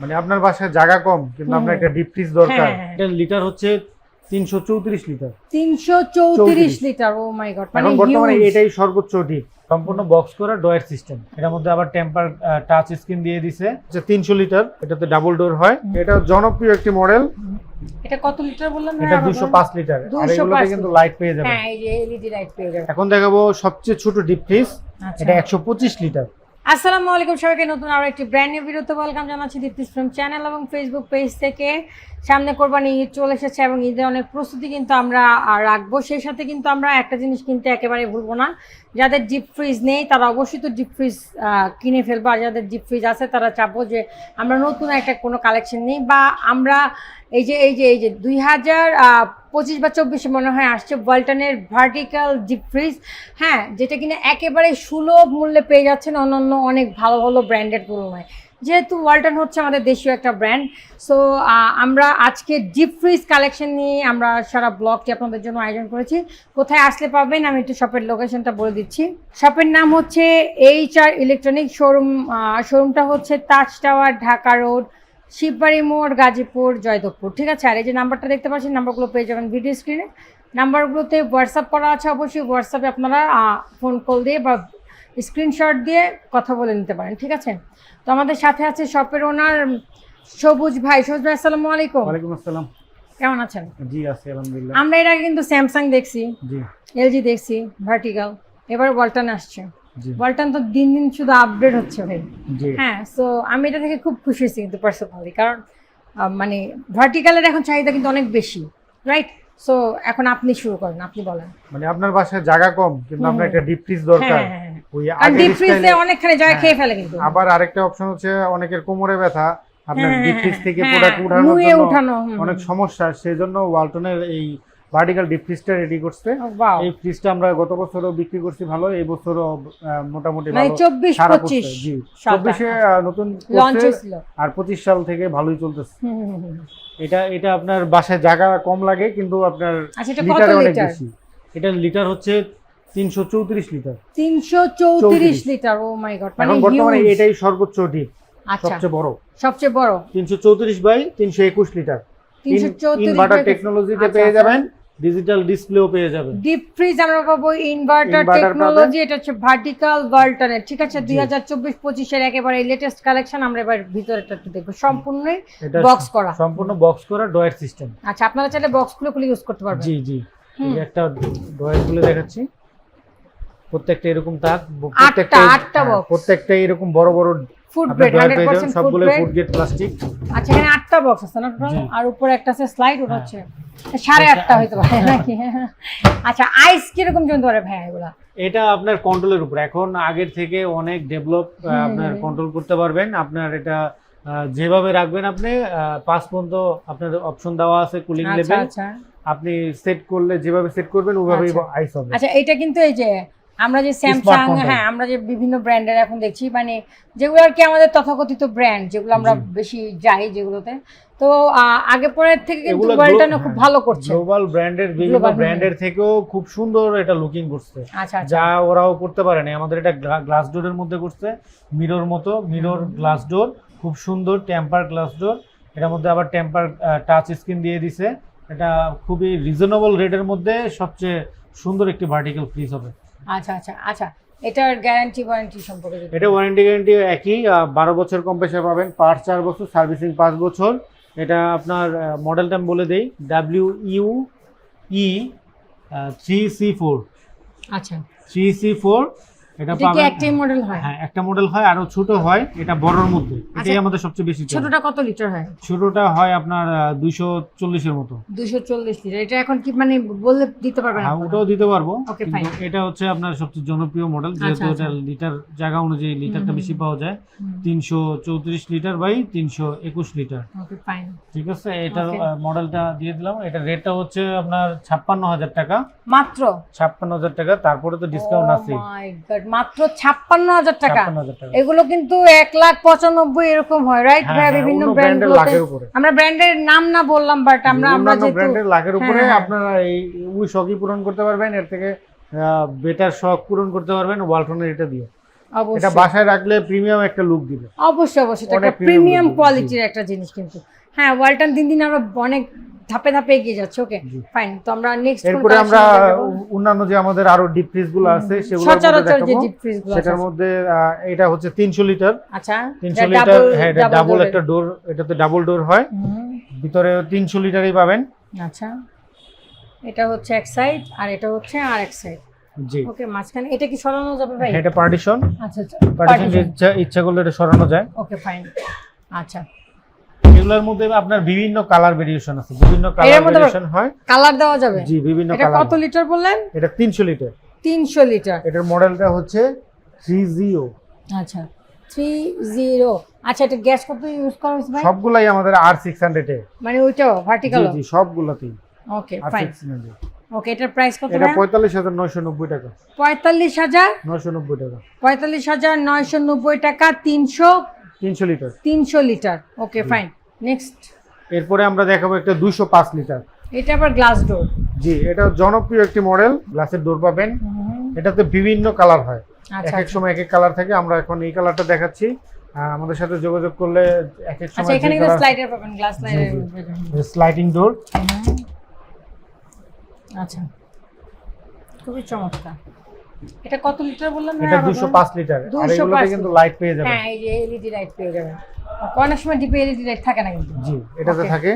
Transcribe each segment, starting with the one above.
মানে আপনার বাসায় জায়গা কম কিন্তু আপনার একটা ডিপ ফ্রিজ দরকার। হ্যাঁ, হ্যাঁ। লিটার হচ্ছে তিনশো চৌত্রিশ লিটার তিনশো চৌত্রিশ লিটার ও মাই গড মানে বর্তমানে এটাই সর্বোচ্চ ডিপ সম্পূর্ণ বক্স করা ডয়ার সিস্টেম এটার মধ্যে আবার টেম্পার টাচ স্ক্রিন দিয়ে দিছে। যে তিনশো লিটার এটাতে ডাবল ডোর হয়। এটা জনপ্রিয় একটি মডেল এটা কত লিটার বললেন ভাই? এটা আবার দুশো বলুন? পাঁচ লিটার আর 205 এগুলোতে কিন্তু লাইট পেয়ে যাবেন। হ্যাঁ এই যে এলইডি লাইট পেয়ে যাবে এখন দেখাবো সবচেয়ে ছোট ডিপ ফ্রিজ আচ্ছা। এটা একশো পঁচিশ লিটার আসসালামু আলাইকুম সবাইকে, নতুন আরও একটি ব্র্যান্ড নিউ ভিডিওতে ওয়েলকাম জানাচ্ছি দীপ্তিস ফিল্ম চ্যানেল এবং ফেসবুক পেজ থেকে। সামনে কোরবানি ঈদ চলে এসেছে এবং ঈদের অনেক প্রস্তুতি কিন্তু আমরা রাখব। সেই সাথে কিন্তু আমরা একটা জিনিস কিনতে একেবারে ভুলবো না। যাদের ডিপ ফ্রিজ নেই, তারা অবশ্যই তো ডিপ ফ্রিজ কিনে ফেলব। আর যাদের ডিপ ফ্রিজ আছে, তারা চাপো যে আমরা নতুন একটা কোনো কালেকশন নেই বা আমরা এই যে এই যে এই যে দুই হাজার পঁচিশ বা চব্বিশে মনে হয় আসছে ওয়ালটনের ভার্টিক্যাল ডিপ ফ্রিজ হ্যাঁ যেটা কিনা একেবারে সুলভ মূল্যে পেয়ে যাচ্ছেন অন্যান্য অনেক ভালো ভালো ব্র্যান্ডের তুলনায়। যেহেতু ওয়ালটন হচ্ছে আমাদের দেশীয় একটা ব্র্যান্ড সো আমরা আজকে ডিপ ফ্রিজ কালেকশন নিয়ে আমরা সারা ব্লগটি আপনাদের জন্য আয়োজন করেছি। কোথায় আসলে পাবেন আমি একটু শপের লোকেশনটা বলে দিচ্ছি। শপের নাম হচ্ছে এইচ আর ইলেকট্রনিক শোরুম শোরুমটা হচ্ছে তাজ টাওয়ার, ঢাকা রোড, শিববাড়ি মোড়, গাজীপুর, জয়দেবপুর। ঠিক আছে, আর এই যে নাম্বারটা দেখতে পাচ্ছেন, নাম্বারগুলো পেয়ে যাবেন ভিডিও স্ক্রিনে। নাম্বারগুলোতে হোয়াটসঅ্যাপ করা আছে, অবশ্যই হোয়াটসঅ্যাপে আপনারা ফোন কল দিয়ে বা স্ক্রিনশট দিয়ে কথা বলে নিতে পারেন ঠিক আছে? তো আমাদের সাথে আছে শপের ওনার সবুজ ভাই। সবুজ ভাই আসসালামু আলাইকুম। ওয়ালাইকুম আসসালাম। কেমন আছেন? জি আছি আলহামদুলিল্লাহ। আমরা এর আগে কিন্তু স্যামসাং দেখছি জি। এলজি দেখছি ভার্টিক্যাল এবার ওয়ালটন আসছে। ওয়ালটন তো দিন দিন শুধু আপডেট হচ্ছে ভাই। জি। হ্যাঁ সো আমি এটা থেকে খুব খুশি হয়েছি কিন্তু পার্সোনালি কারণ মানে ভার্টিক্যালের এখন চাহিদা কিন্তু অনেক বেশি রাইট সো এখন আপনি শুরু করেন আপনি বলেন। মানে আপনার বাসায় জায়গা কম কিন্তু আপনার একটা ডিপ ফ্রিজ দরকার। হ্যাঁ, হ্যাঁ, হ্যাঁ। ওই কারণ ডিপ ফ্রিজে অনেকখানি জায়গা হ্যাঁ। খেয়ে ফেলে কিন্তু আবার আরেকটা অপশন হচ্ছে অনেকের কোমরে ব্যথা আপনার হ্যাঁ, ডিপ ফ্রিজ থেকে হ্যাঁ, প্রোডাক্ট উঠানোর নুয়ে জন্য উঠানো অনেক সমস্যা সেজন্য ওয়ালটনের এই ভার্টিক্যাল ডিপ ফ্রিজটা রেডি করছে এই ফ্রিজটা আমরা গত বছরও বিক্রি করছি ভালো এই বছরও মোটামুটি মানে ভালো চব্বিশ সারা পঁচিশ পড়ছে। জি সালটা। চব্বিশে নতুন লঞ্চ হয়েছিল আর পঁচিশ সাল থেকে ভালোই চলতেছে। এটা এটা আপনার বাসায় জায়গা কম লাগে কিন্তু আপনার আচ্ছা লিটারে অনেক বেশি এটা লিটার হচ্ছে তিনশো চৌত্রিশ লিটার। তিনশো চৌত্রিশ লিটার ও মাই গড মানে বর্তমানে এটাই সর্বোচ্চ ডিপ আচ্ছা। সবচেয়ে বড়। সবচেয়ে বড়। তিনশো চৌত্রিশ বাই তিনশো একুশ লিটার। তিনশো চৌত্রিশ ইনভার্টার টেকনোলজিতে পেয়ে। যাবেন ডিজিটাল ডিসপ্লেও পেয়ে যাবেন। ডিপ ফ্রিজ আমরা পাবো ইনভার্টার টেকনোলজি এটা হচ্ছে ভার্টিক্যাল ভার্টানের ঠিক আছে? জি। দুই হাজার চব্বিশ পঁচিশের একেবারে লেটেস্ট কালেকশন আমরা এবার ভিতরেটা একটু দেখব। সম্পূর্ণই এটা বক্স করা। সম্পূর্ণ বক্স করা ডয়ার সিস্টেম আচ্ছা আপনারা চাইলে বক্স খুলে খুলে ইউজ করতে পারবেন। জি জি। একটা ডয়ার খুলে দেখাচ্ছি। প্রত্যেকটা এরকম তাক আটটা, আটটা হ্যাঁ, box। প্রত্যেকটা এরকম বড় বড় ফুড গ্রেড ডয়ার হান্ড্রেড পেয়ে যাবেন পার্সেন্ট ফুড গ্রেড গেট প্লাস্টিক আচ্ছা এখানে আটটা বক্স আছে না টোটাল আর উপরে একটা আছে স্লাইড ওটা হ্যাঁ। হচ্ছে সাড়ে আচ্ছা, আটটা হয়তো পারে নাকি? আচ্ছা আইস কীরকম চলতে পারে ভাই এগুলা? এটা আপনার কন্ট্রোলের উপর। এখন আগের থেকে অনেক ডেভেলপ আপনার কন্ট্রোল করতে পারবেন। আপনার এটা যেভাবে রাখবেন আপনি পাঁচ পর্যন্ত আপনার অপশন দেওয়া আছে কুলিং আচ্ছা লেভেল আচ্ছা। আপনি সেট করলে যেভাবে সেট করবেন ওইভাবেই আচ্ছা। আইস হবে। আচ্ছা এটা কিন্তু এই যে আমরা যে স্যামসাং হ্যাঁ আমরা যে বিভিন্ন ব্র্যান্ডের এখন দেখছি মানে যেগুলো আর কি আমাদের তথাকথিত ব্র্যান্ড যেগুলো আমরা বেশি যাই যেগুলোতে। তো আগে পরের থেকে কিন্তু এগুলো ওয়ালটন খুব ভালো করছে। গ্লোবাল ব্র্যান্ডের বিভিন্ন ব্র্যান্ডের থেকেও খুব সুন্দর এটা লুকিং করছে। আচ্ছা আচ্ছা। যা ওরাও করতে পারে না আমাদের এটা গ্লাস ডোরের মধ্যে করছে। মিরর মতো মিরর গ্লাস ডোর খুব সুন্দর টেম্পার গ্লাস ডোর এটার মধ্যে আবার টেম্পার টাচ স্ক্রিন দিয়ে দিছে। এটা খুবই রিজনেবল রেটের মধ্যে সবচেয়ে সুন্দর একটি ভার্টিক্যাল ফ্রিজ হবে। আচ্ছা আচ্ছা আচ্ছা। এটার গ্যারান্টি ওয়ারেন্টি সম্পর্কে এটা ওয়ারেন্টি গ্যারান্টি একই বারো বছর কম্প্রেসার পাবেন পাঁচ চার বছর সার্ভিসিং পাঁচ বছর। এটা আপনার মডেলটা আমি বলে দেই W U E three C four আচ্ছা। থ্রি সি ফোর এটা পাবেন একটাই মডেল হয়? হ্যাঁ একটা মডেল হয় আরও ছোট হয় এটা বড়র মধ্যে। এটাই আচ্ছা, আমাদের সবচেয়ে বেশি ছোটটা কত লিটার হয়? ছোটটা হয় আপনার দুইশো চল্লিশের মতো। দুশো চল্লিশ লিটার এটা এখন কি মানে বললে দিতে পারবেন হ্যাঁ ওটাও দিতে পারব কিন্তু এটা হচ্ছে আপনার সবচেয়ে জনপ্রিয় মডেল যেহেতু আচ্ছা, এটা লিটার জায়গা অনুযায়ী লিটারটা বেশি পাওয়া যায়। হুম, তিনশো চৌত্রিশ লিটার বাই তিনশো একুশ লিটার okay, fine. ঠিক আছে? এটার মডেলটা দিয়ে দিলাম। এটা রেটটা হচ্ছে আপনার ছাপ্পান্ন হাজার টাকা। মাত্র? ছাপ্পান্ন হাজার টাকা তারপরে তো ডিসকাউন্ট Oh আছে। my God, মাত্র ছাপ্পান্ন হাজার টাকা। এগুলো কিন্তু এক লাখ পঁচানব্বই এরকম হয় রাইট হ্যাঁ, ভাইয়া হ্যাঁ, বিভিন্ন ব্র্যান্ড আমরা ব্র্যান্ডের নাম না বললাম বাট আমরা আমরা ব্র্যান্ডের লাখের উপরে। হ্যাঁ। আপনারা এই ওই শখই পূরণ করতে পারবেন। এর থেকে বেটার শখ পূরণ করতে পারবেন ওয়ালটনের এটা দিয়ে। এটা বাসায় রাখলে প্রিমিয়াম একটা লুক দিবে। অবশ্যই অবশ্যই। এটা প্রিমিয়াম কোয়ালিটির একটা জিনিস কিন্তু। হ্যাঁ ওয়ালটন দিন দিন আমরা অনেক ধাপে ধাপে এগিয়ে যাচ্ছে। ওকে ফাইন তো আমরা নেক্সট এরপরে আমরা অন্যান্য যে আমাদের আরও ডিপ ফ্রিজগুলো আছে মধ্যে সচরাচর যে ডিপ ফ্রিজগুলো সেটার মধ্যে এটা হচ্ছে তিনশো লিটার আচ্ছা তিনশো এটা লিটার হ্যাঁ এটা ডাবল একটা ডোর এটাতে ডাবল ডোর হয়। ভিতরে তিনশো লিটারই পাবেন। আচ্ছা এটা হচ্ছে এক সাইড আর এটা হচ্ছে আর এক সাইড জি। ওকে মাঝখানে এটা কি সরানো যাবে ভাই? এটা পার্টিশন আচ্ছা আচ্ছা পার্টিশন ইচ্ছা ইচ্ছা করলে এটা সরানো যায়। ওকে ফাইন আচ্ছা এগুলোর মধ্যে আপনার বিভিন্ন কালার ভেরিয়েশন আছে। বিভিন্ন কালার ভেরিয়েশন হয়। কালার দেওয়া যাবে? জি বিভিন্ন কালার এটা কত লিটার বললেন? এটা তিনশো লিটার তিনশো লিটার এটার মডেলটা হচ্ছে থ্রি জিও আচ্ছা থ্রি জিরো আচ্ছা এটা গ্যাস কত ইউজ করা হয়েছে ভাই? সবগুলাই আমাদের আর সিক্স হান্ড্রেড এ। মানে ওইটাও ভার্টিক্যাল জি জি সবগুলোতেই ওকে ফাইন ওকে এটার প্রাইস কত এটা পঁয়তাল্লিশ হাজার নয়শো নব্বই টাকা। পঁয়তাল্লিশ হাজার? নয়শো নব্বই টাকা। পঁয়তাল্লিশ হাজার নয়শো নব্বই টাকা তিনশো? তিনশো লিটার তিনশো লিটার ওকে ফাইন নেক্সট এরপরে আমরা দেখাবো একটা দুইশো পাঁচ লিটার। এটা আবার গ্লাস ডোর জি এটা জনপ্রিয় একটি মডেল গ্লাসের ডোর পাবেন। এটাতে বিভিন্ন কালার হয়। এক আচ্ছা। এক সময় এক এক কালার থাকে আমরা এখন এই কালারটা দেখাচ্ছি। আমাদের সাথে যোগাযোগ করলে এক এক আচ্ছা সময় এখানে কিন্তু স্লাইডার পাবেন গ্লাস স্লাইডার স্লাইডিং ডোর আচ্ছা। খুবই চমৎকার। এটা কত লিটার বললাম এটা আবার দুশো বলুন? পাঁচ লিটার। আর এগুলোতে কিন্তু লাইট পেয়ে যাবেন। হ্যাঁ এই যে এলইডি লাইট পেয়ে যাবেন। অনেক সময় ডিপে এলইডি লাইট থাকে না কিন্তু? জি এটাতে. থাকে।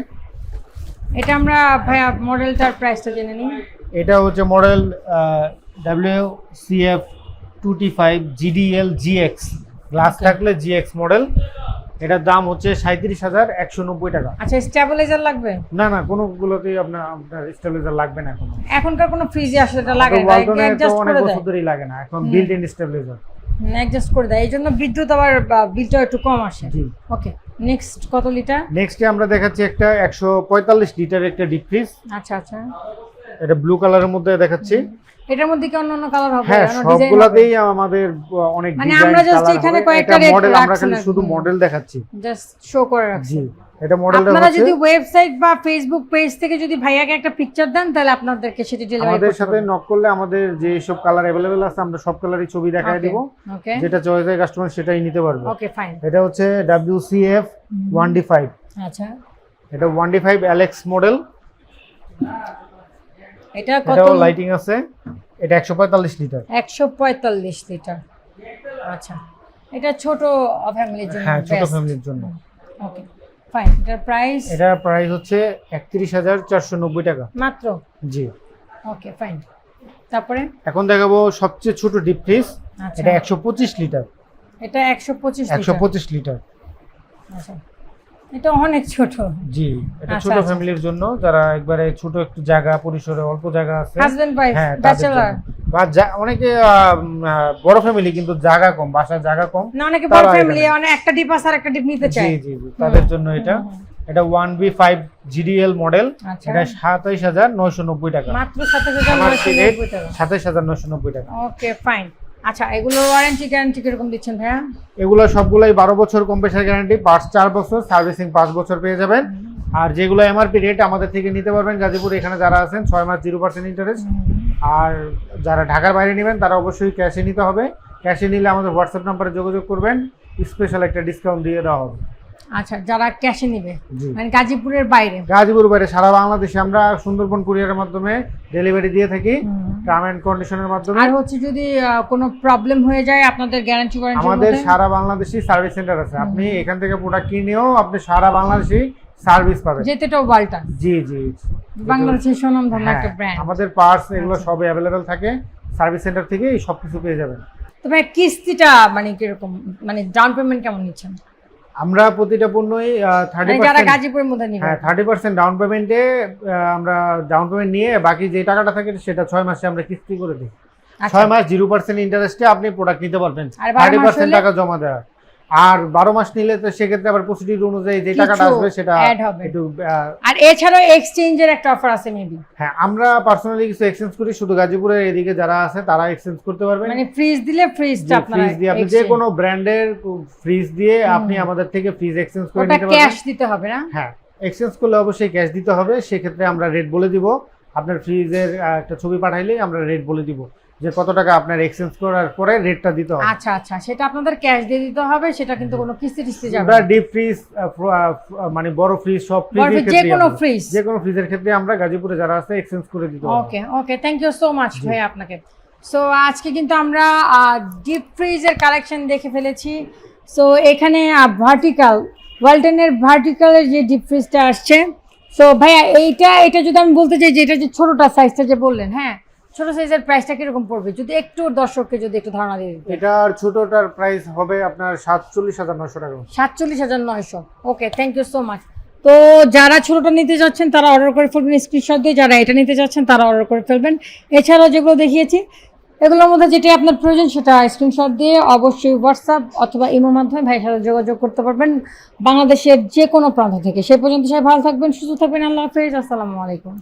এটা আমরা ভাইয়া মডেলটার প্রাইসটা জেনে নিই। এটা হচ্ছে model W CF two T five GDL GX glass. থাকলে জিএক্স মডেল এটার দাম হচ্ছে সাঁত্রিশ হাজার একশো নব্বই টাকা। আচ্ছা স্টেবিলাইজার লাগবে? না না কোনোগুলোতেই আপনার আপনার স্টেবিলাইজার লাগবে না এখন। এখনকার কোনো ফ্রিজে আসলে এটা লাগে না অনেক করে দেয়। বছর ধরেই লাগে না এখন। বিল্ট ইন স্টেবিলাইজার অ্যাডজাস্ট করে দেয়। এই জন্য বিদ্যুৎ আবার বিলটা একটু কম আসে। জি। ওকে নেক্সট কত লিটার নেক্সটে আমরা দেখাচ্ছি একটা একশো পঁয়তাল্লিশ লিটার একটা ডিপ ফ্রিজ আচ্ছা আচ্ছা। এটা ব্লু কালারের মধ্যে দেখাচ্ছি। এটার মধ্যে কি অন্য অন্য কালার হবে? হ্যাঁ? সবগুলাতেই আমাদের অনেক মানে আমরা কালার এখানে কয়েকটা মডেল আমরা খালি শুধু মডেল দেখাচ্ছি। জাস্ট শো করে রাখছি। এটা মডেলটা আপনারা যদি ওয়েবসাইট বা ফেসবুক পেজ থেকে যদি ভাইয়াকে একটা পিকচার দেন তাহলে আপনাদেরকে সেটি ডেলিভারি আমাদের সাথে নক করলে আমাদের যে সব কালার অ্যাভেলেবেল আছে আমরা সব কালারই ছবি দেখায় দিব। যেটা চয়েস হয় কাস্টমার সেটাই নিতে পারবে। ওকে ফাইন এটা হচ্ছে ডি ফাইভ আচ্ছা। এটা ওয়ান ডি ফাইভ অ্যালেক্স মডেল এটা কত লাইটিং আছে। এটা একশো পঁয়তাল্লিশ লিটার। একশো পঁয়তাল্লিশ লিটার। আচ্ছা। এটা ছোট ফ্যামিলির জন্য হ্যাঁ ছোট ফ্যামিলির জন্য। ওকে ফাইন এটার প্রাইস এটার প্রাইস হচ্ছে একত্রিশ হাজার চারশো নব্বই টাকা। মাত্র? জি। ওকে ফাইন তারপরে? এখন দেখাবো সবচেয়ে ছোট ডিপ ফ্রিজ আচ্ছা। এটা একশো পঁচিশ লিটার। এটা একশো পঁচিশ একশো লিটার পঁচিশ লিটার। আচ্ছা। এটা অনেক ছোট। জি এটা আচ্ছা, ছোট আচ্ছা। ফ্যামিলির জন্য যারা একবারে ছোট একটু জায়গা পরিসরে অল্প জায়গা আছে হাজবেন্ড ওয়াইফ ব্যাচেলার বা অনেকে বড় ফ্যামিলি কিন্তু জায়গা কম বাসার জায়গা কম না অনেকে বড় ফ্যামিলি অনেক একটা ডিপ আছে আর একটা ডিপ নিতে চায়। জি জি তাদের জন্য এটা। এটা one B five GDL model আচ্ছা। এটা সাতাইশ হাজার নয়শো নব্বই টাকা। মাত্র সাতাশ হাজার আমার নয়শো rate নব্বই টাকা। সাতাইশ হাজার নয়শো নব্বই টাকা। ওকে ফাইন আচ্ছা এগুলোর ওয়ারেন্টি গ্যারান্টি কীরকম দিচ্ছেন ভাইয়া? এগুলো সবগুলোই বারো বছর কম্প্রেসার গ্যারান্টি পার্টস চার বছর সার্ভিসিং পাঁচ বছর পেয়ে যাবেন। আর যেগুলো এমআরপি রেট আমাদের থেকে নিতে পারবেন গাজীপুর এখানে যারা আছেন ছয় মাস জিরো পার্সেন্ট ইন্টারেস্ট আর যারা ঢাকার বাইরে নেবেন তারা অবশ্যই ক্যাশে নিতে হবে। ক্যাশে নিলে আমাদের হোয়াটসঅ্যাপ নাম্বারে যোগাযোগ করবেন স্পেশাল একটা ডিসকাউন্ট দিয়ে দেওয়া হবে। আচ্ছা যারা ক্যাশে নিবে মানে গাজীপুরের বাইরে? গাজীপুর বাইরে সারা বাংলাদেশে আমরা সুন্দরবন কুরিয়ারের মাধ্যমে ডেলিভারি দিয়ে থাকি। টার্ম অ্যান্ড কন্ডিশনের মাধ্যমে। আর হচ্ছে যদি কোনো প্রবলেম হয়ে যায় আপনাদের গ্যারান্টি ওয়ারেন্টি আমাদের সারা বাংলাদেশি সার্ভিস সেন্টার আছে। আপনি এখান থেকে প্রোডাক্ট কিনেও আপনি সারা বাংলাদেশি সার্ভিস পাবেন। যেতেটাও বালটা। জি জি। বাংলাদেশের সুনাম ধন্য হ্যাঁ, একটা ব্র্যান্ড আমাদের পার্টস এগুলো আচ্ছা। সব অ্যাভেলেবেল থাকে। সার্ভিস সেন্টার থেকে সব কিছু পেয়ে যাবেন। তবে কিস্তিটা মানে কীরকম? মানে ডাউন পেমেন্ট কেমন নিচ্ছেন? আমরা প্রতিটা পণ্যই থার্টি মানে হ্যাঁ থার্টি পার্সেন্ট ডাউন পেমেন্টে আমরা ডাউন পেমেন্ট নিয়ে বাকি যে টাকাটা থাকে সেটা ছয় মাসে আমরা কিস্তি করে দিই। আচ্ছা। ছয় মাস জিরো পার্সেন্ট ইন্টারেস্টে আপনি প্রোডাক্ট নিতে পারবেন। থার্টি পার্সেন্ট টাকা জমা দেওয়া আর বারো মাস নিলে তো সেক্ষেত্রে আবার প্রসিডিউর অনুযায়ী যে টাকাটা আসবে সেটা একটু আর এছাড়াও এক্সচেঞ্জের একটা অফার আছে মেবি হ্যাঁ আমরা পার্সোনালি কিছু এক্সচেঞ্জ করি শুধু গাজীপুরের এদিকে যারা আছে তারা এক্সচেঞ্জ করতে পারবেন। মানে ফ্রিজ দিলে ফ্রিজটা আপনারা ফ্রিজ দিয়ে আপনি যে কোনো ব্র্যান্ডের ফ্রিজ দিয়ে আপনি আমাদের থেকে ফ্রিজ এক্সচেঞ্জ করে নিতে ক্যাশ দিতে হবে না? হ্যাঁ এক্সচেঞ্জ করলে অবশ্যই ক্যাশ দিতে হবে। সেক্ষেত্রে আমরা রেট বলে দিব। আপনার ফ্রিজের একটা ছবি পাঠাইলেই আমরা রেট বলে দিব যে কত টাকা আপনার এক্সচেঞ্জ করার পরে রেটটা দিতে হবে। আচ্ছা আচ্ছা সেটা আপনাদের ক্যাশ দিয়ে দিতে হবে সেটা কিন্তু কোনো কিস্তি টিস্তি যাবে আমরা। ডিপ ফ্রিজ মানে বড় ফ্রিজ সব ফ্রিজের যে কোনো ফ্রিজ যে কোনো ফ্রিজের ক্ষেত্রে আমরা গাজীপুরে যারা আছে এক্সচেঞ্জ করে দিতে পারব okay okay thank you so much ভাই আপনাকে। সো আজকে কিন্তু আমরা ডিপ ফ্রিজের কালেকশন দেখে ফেলেছি। সো এখানে ভার্টিক্যাল ওয়ালটনের ভার্টিক্যালের যে ডিপ ফ্রিজটা আসছে সো ভাইয়া এইটা এটা যদি আমি বলতে চাই যে এটা যে ছোটটা সাইজটা যে বললেন হ্যাঁ? ছোট সাইজের প্রাইসটা কীরকম পড়বে? যদি একটু দর্শককে যদি একটু ধারণা দিয়ে এটার ছোটটার প্রাইস হবে আপনার সাতচল্লিশ হাজার নশো টাকা। সাতচল্লিশ হাজার নয়শো। Okay thank you so much তো যারা ছোটটা নিতে যাচ্ছেন তারা অর্ডার করে ফেলবেন। স্ক্রিনশট দিয়ে যারা এটা নিতে যাচ্ছেন তারা অর্ডার করে ফেলবেন। এছাড়াও যেগুলো দেখিয়েছি এগুলোর মধ্যে যেটি আপনার প্রয়োজন সেটা স্ক্রিনশট দিয়ে অবশ্যই হোয়াটসঅ্যাপ অথবা ইমোর মাধ্যমে ভাইয়ের সাথে যোগাযোগ করতে পারবেন। বাংলাদেশের যে কোনো প্রান্ত থেকে। সেই পর্যন্ত সবাই ভালো থাকবেন, সুস্থ থাকবেন। আল্লাহ হাফেজ। আসসালামু আলাইকুম।